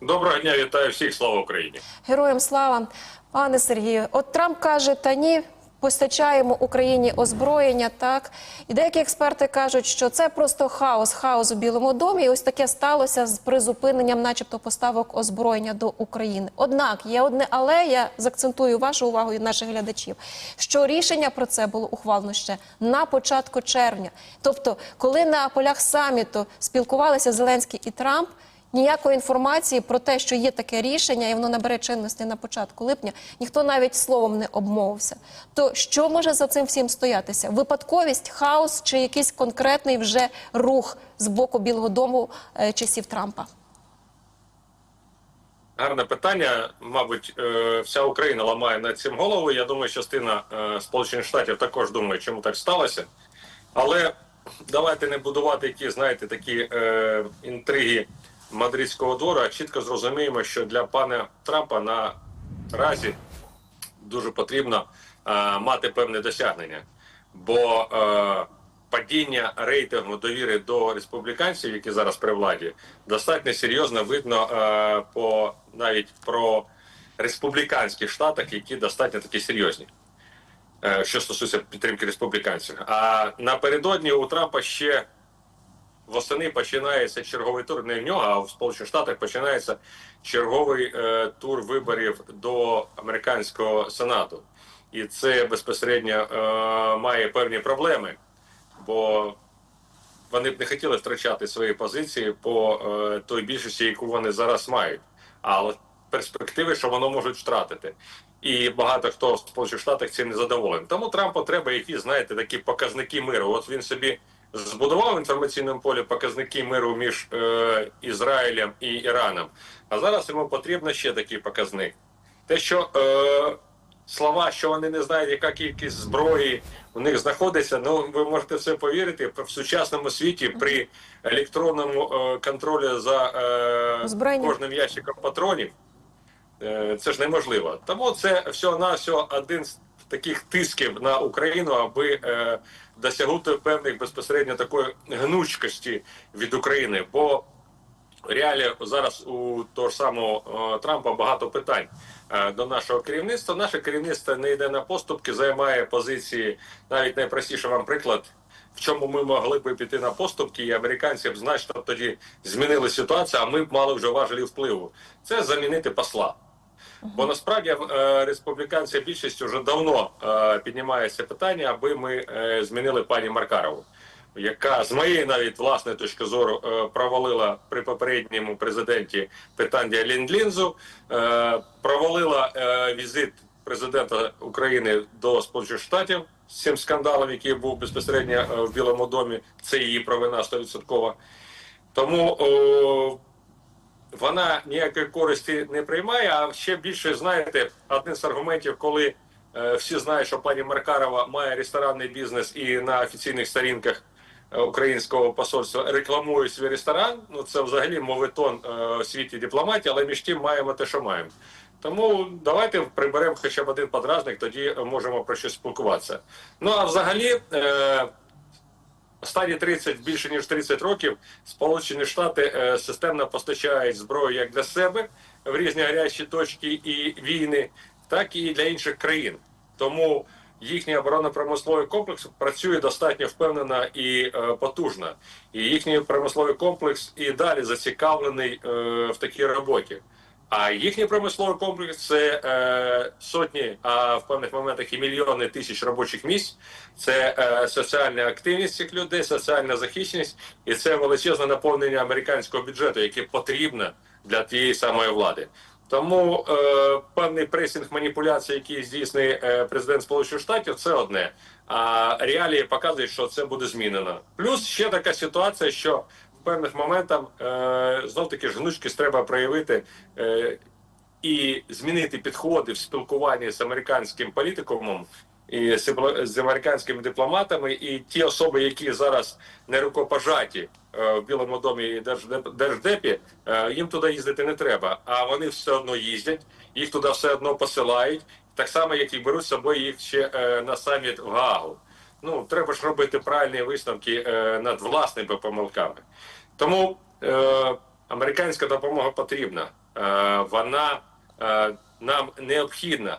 Доброго дня, вітаю всіх, слава Україні. Героям слава, пане Сергію. От Трамп каже, та ні. Постачаємо Україні озброєння, так і деякі експерти кажуть, що це просто хаос, хаос у Білому домі. І ось таке сталося з призупиненням, начебто, поставок озброєння до України. Однак є одне, але я заакцентую вашу увагу і наших глядачів, що рішення про це було ухвалено ще на початку червня. Тобто, коли на полях саміту спілкувалися Зеленський і Трамп. Ніякої інформації про те, що є таке рішення, і воно набере чинності на початку липня, ніхто навіть словом не обмовився. То що може за цим всім стоятися? Випадковість, хаос чи якийсь конкретний вже рух з боку Білого Дому е, часів Трампа? Гарне питання. Мабуть, е, вся Україна ламає над цим голову. Я думаю, частина е, Сполучених Штатів також думає, чому так сталося. Але давайте не будувати які, знаєте, такі е, інтриги мадридського двору, а чітко зрозуміємо, що для пана Трампа наразі дуже потрібно е, мати певне досягнення. Бо е, падіння рейтингу довіри до республіканців, які зараз при владі, достатньо серйозно видно е, по навіть про республіканських штатах, які достатньо такі серйозні. Що стосується підтримки республіканців, а напередодні у Трампа ще восени починається черговий тур. Не в нього, а в Сполучених Штатах починається черговий е, тур виборів до американського сенату, і це безпосередньо е, має певні проблеми, бо вони б не хотіли втрачати свої позиції по е, той більшості, яку вони зараз мають. Але перспективи, що воно можуть втратити. І багато хто в Сполучених Штатах цим не задоволений. Тому Трампу треба якісь, знаєте, такі показники миру. От він собі збудував в інформаційному полі показники миру між е, Ізраїлем і Іраном. А зараз йому потрібно ще такий показник. Те, що е, слова, що вони не знають, яка кількість зброї у них знаходиться, ну ви можете все повірити, в сучасному світі при електронному е, контролі за е, Озброєння. кожним ящиком патронів. Е, Це ж неможливо. Тому це всього на всього один з таких тисків на Україну, аби е, досягнути певних безпосередньо такої гнучкості від України. Бо реалі зараз у того ж самого е, Трампа багато питань е, до нашого керівництва. Наше керівництво не йде на поступки, займає позиції навіть найпростіший вам приклад. В чому ми могли б піти на поступки, і американці б значно тоді змінили ситуацію, а ми б мали вже важелі впливу. Це замінити посла. Бо насправді е, республіканця більшість вже давно е, піднімає це питання, аби ми е, змінили пані Маркарову, яка з моєї навіть власної точки зору провалила при попередньому президенті питання Ліндлінзу, провалила візит президента України до Сполучених Штатів з цим скандалом, який був безпосередньо в Білому домі. Це її провина 100%. Тому вона ніякої користі не приймає. А ще більше знаєте, один з аргументів, коли е, всі знають, що пані Маркарова має ресторанний бізнес і на офіційних сторінках е, українського посольства рекламує свій ресторан. Ну це взагалі моветон е, у світі дипломатії, але між тим маємо те, що маємо. Тому давайте приберемо хоча б один подразник, тоді можемо про щось спілкуватися. Ну а взагалі. Е, Останні 30, більше ніж 30 років Сполучені Штати е, системно постачають зброю як для себе в різні гарячі точки і війни, так і для інших країн. Тому їхній оборонно-промисловий комплекс працює достатньо впевнено і е, потужно. І їхній промисловий комплекс і далі зацікавлений е, в такій роботі. А їхній промисловий комплекс це е, сотні, а в певних моментах і мільйони тисяч робочих місць. Це е, соціальна активність цих людей, соціальна захищеність, і це величезне наповнення американського бюджету, яке потрібно для тієї самої влади. Тому е, певний пресінг маніпуляцій, які здійснює е, президент Сполучених Штатів, це одне. А реалії показують, що це буде змінено. Плюс ще така ситуація, що певних моментах е, знов таки ж гнучкість треба проявити. Е, і змінити підходи в спілкуванні з американським політикумом і з американськими дипломатами, і ті особи, які зараз не рукопожаті е, в Білому домі і Держдеп- Держдепі, їм туди їздити не треба. А вони все одно їздять, їх туди все одно посилають, так само, як і беруть з собою їх ще на саміт в Гаагу. Ну треба ж робити правильні висновки е, над власними помилками. Тому е, американська допомога потрібна. Е, Вона нам необхідна,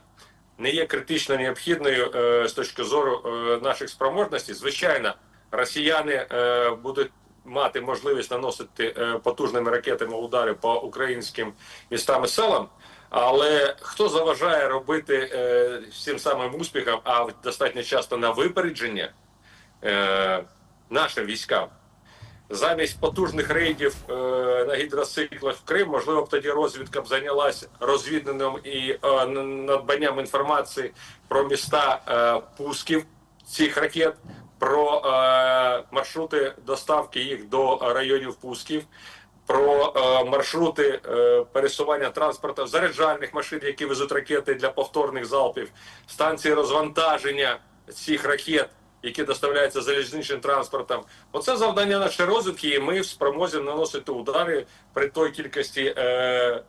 не є критично необхідною е, з точки зору е, наших спроможностей. Звичайно, росіяни е, будуть мати можливість наносити е, потужними ракетами удари по українським містам і селам. Але хто заважає робити е, всім самим успіхам, а достатньо часто на випередження е, нашим військам? замість потужних рейдів е, на гідроциклах в Крим, можливо, б тоді розвідка б зайнялася розвідненням і е, надбанням інформації про міста е, пусків цих ракет, про е, маршрути доставки їх до районів пусків. Про е, маршрути е, пересування транспорту, заряджальних машин, які везуть ракети для повторних залпів, станції розвантаження цих ракет, які доставляються залізничним транспортом. Оце завдання нашої розвідки, і ми в спромозі наносити удари при той кількості е,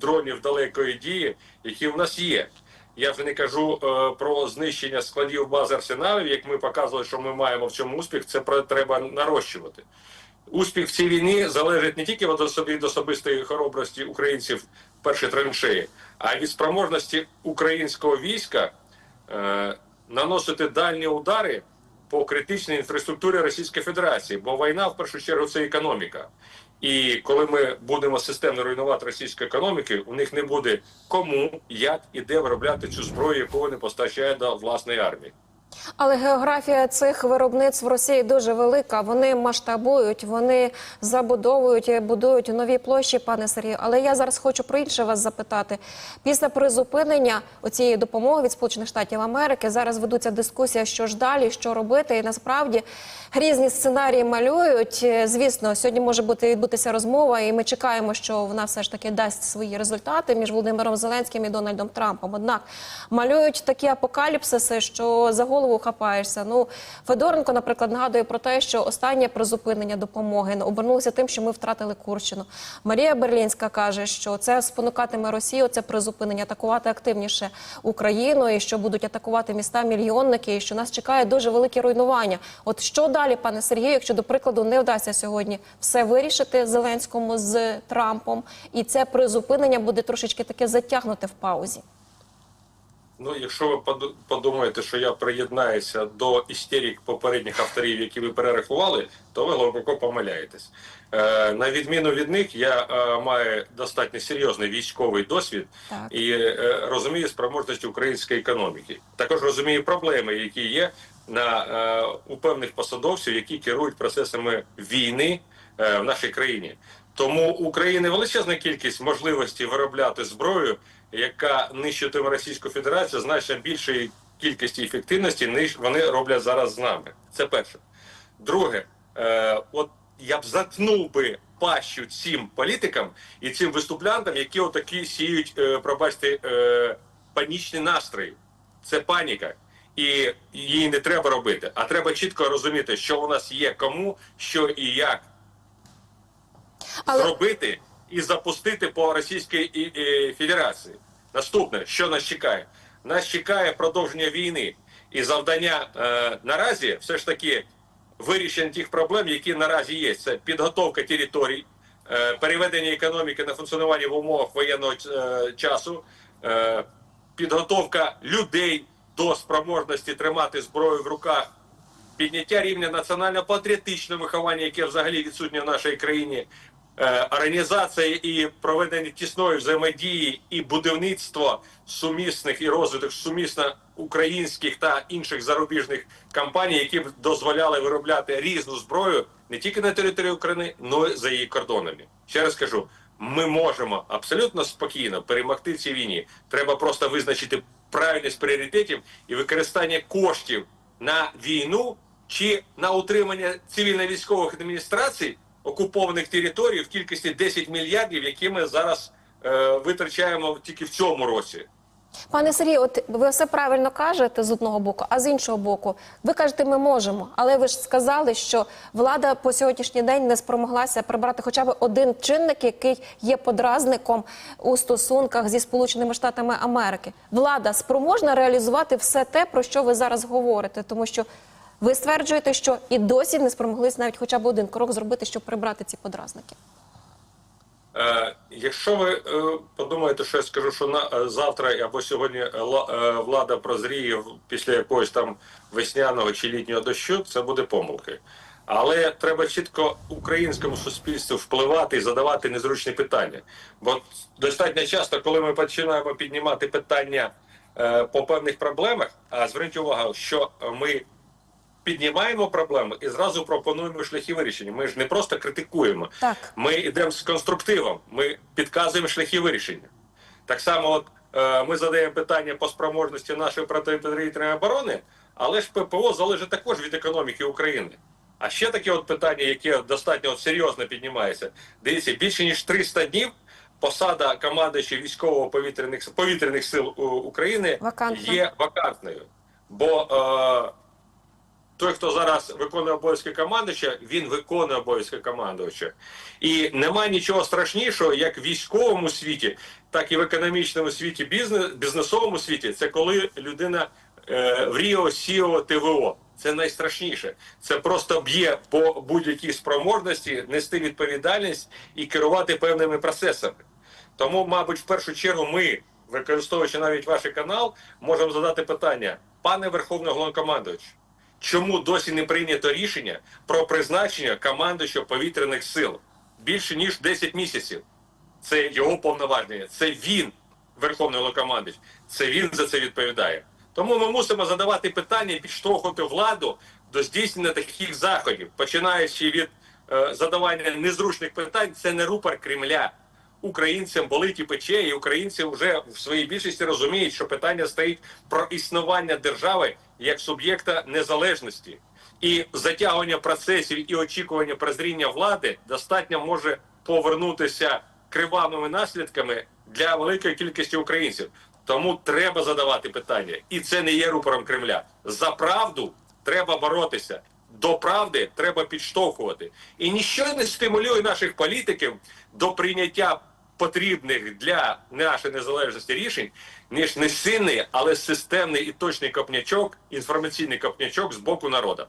дронів далекої дії, які в нас є. Я вже не кажу е, про знищення складів баз арсеналів, як ми показували, що ми маємо в цьому успіх. Це треба нарощувати. Успіх в цій війні залежить не тільки від особи- від особистої хоробрості українців в першій траншеї, а й від спроможності українського війська е, наносити дальні удари по критичній інфраструктурі Російської Федерації, бо війна в першу чергу це економіка. І коли ми будемо системно руйнувати російську економіку, у них не буде кому, як і де виробляти цю зброю, яку вони постачають до власної армії. Але географія цих виробництв в Росії дуже велика. Вони масштабують, вони забудовують, будують нові площі, пане Сергію. Але я зараз хочу про інше вас запитати. Після призупинення цієї допомоги від Сполучених Штатів Америки зараз ведуться дискусія, що ж далі, що робити. І насправді різні сценарії малюють. Е, Звісно, сьогодні може бути відбутися розмова, і ми чекаємо, що вона все ж таки дасть свої результати між Володимиром Зеленським і Дональдом Трампом. Однак малюють такі апокаліпсиси, що за голову хапаєшся. Ну Федоренко, наприклад, нагадує про те, що останнє призупинення допомоги обернулося тим, що ми втратили Курщину. Марія Берлінська каже, що це спонукатиме Росію, це призупинення атакувати активніше Україну, і що будуть атакувати міста мільйонники, і що нас чекає дуже велике руйнування. От що далі, пане Сергію, якщо до прикладу не вдасться сьогодні все вирішити Зеленському з Трампом, і це призупинення буде трошечки таке затягнуте в паузі. Ну, якщо ви поду- подумаєте, що я приєднаюся до істерик попередніх авторів, які ви перерахували, то ви глибоко помиляєтесь. Е, на відміну від них, я е, маю достатньо серйозний військовий досвід Так. і е, розумію спроможності української економіки. Також розумію проблеми, які є на е, у певних посадовців, які керують процесами війни е, в нашій країні. Тому України величезна кількість можливостей виробляти зброю, яка нищитиме Російську Федерацію значно більшої кількості ефективності, ніж вони роблять зараз з нами. Це перше. Друге, е, от я б заткнув би пащу цим політикам і цим виступлянтам, які отакі сіють, е, пробачте, е, панічні настрої. Це паніка. І її не треба робити, а треба чітко розуміти, що у нас є, кому, що і як Але зробити і запустити по Російській Федерації. Наступне, що нас чекає? Нас чекає продовження війни і завдання е, наразі все ж таки вирішення тих проблем, які наразі є. Це підготовка територій, е, переведення економіки на функціонування в умовах воєнного е, часу, е, підготовка людей до спроможності тримати зброю в руках підняття рівня національно-патріотичного виховання, яке взагалі відсутнє в нашій країні, організація і проведення тісної взаємодії і будівництво сумісних і розвиток сумісно українських та інших зарубіжних компаній, які б дозволяли виробляти різну зброю не тільки на території України, але й за її кордонами. Ще раз кажу. Ми можемо абсолютно спокійно перемогти в цій війні. Треба просто визначити правильність пріоритетів і використання коштів на війну чи на утримання цивільно-військових адміністрацій окупованих територій в кількості 10 мільярдів, які ми зараз е, витрачаємо тільки в цьому році. Пане Сергію, от ви все правильно кажете з одного боку, а з іншого боку, ви кажете, ми можемо. Але ви ж сказали, що влада по сьогоднішній день не спромоглася прибрати хоча б один чинник, який є подразником у стосунках зі Сполученими Штатами Америки. Влада спроможна реалізувати все те, про що ви зараз говорите, тому що ви стверджуєте, що і досі не спромоглись навіть хоча б один крок зробити, щоб прибрати ці подразники. Е, якщо ви е, подумаєте, що я скажу, що на е, завтра або сьогодні е, е, влада прозріє після якогось там весняного чи літнього дощу, це буде помилки. Але треба чітко українському суспільству впливати і задавати незручні питання. Бо достатньо часто, коли ми починаємо піднімати питання е, по певних проблемах, а зверніть увагу, що ми піднімаємо проблеми і зразу пропонуємо шляхи вирішення. Ми ж не просто критикуємо, Так. ми йдемо з конструктивом, ми підказуємо шляхи вирішення. Так само, от е, ми задаємо питання по спроможності нашої протиповітряної оборони, але ж ППО залежить також від економіки України. А ще таке от питання, яке достатньо от серйозно піднімається. Дивіться, більше ніж 300 днів посада командуюча військово-повітряних повітряних сил України Вакантна. є вакантною. Бо е, той, хто зараз виконує обов'язки командувача, він виконує обов'язки командувача. І немає нічого страшнішого, як в військовому світі, так і в економічному світі, бізнес, бізнесовому світі. Це коли людина е, в Ріо, Сіо, ТВО. Це найстрашніше. Це просто б'є по будь-якій спроможності нести відповідальність і керувати певними процесами. Тому, мабуть, в першу чергу ми, використовуючи навіть ваш канал, можемо задати питання, пане Верховний Головнокомандувач, чому досі не прийнято рішення про призначення командуючого повітряних сил? Більше ніж 10 місяців? Це його повноваження, це він, Верховний Головнокомандувач, це він за це відповідає. Тому ми мусимо задавати питання і підштовхувати владу до здійснення таких заходів, починаючи від е, задавання незручних питань, це не рупор Кремля українцям болить і пече, і українці вже в своїй більшості розуміють, що питання стоїть про існування держави як суб'єкта незалежності. І затягування процесів і очікування прозріння влади достатньо може повернутися кривавими наслідками для великої кількості українців. Тому треба задавати питання, і це не є рупором Кремля. За правду треба боротися. До правди треба підштовхувати. І ніщо не стимулює наших політиків до прийняття потрібних для нашої незалежності рішень, ніж не сильний, але системний і точний копнячок, інформаційний копнячок з боку народу.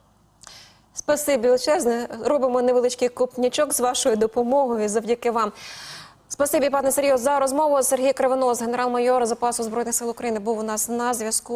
Спасибі величезне. Робимо невеличкий копнячок з вашою допомогою завдяки вам. Спасибі, пане Сергію, за розмову. Сергій Кривонос, генерал-майор запасу збройних сил України, був у нас на зв'язку.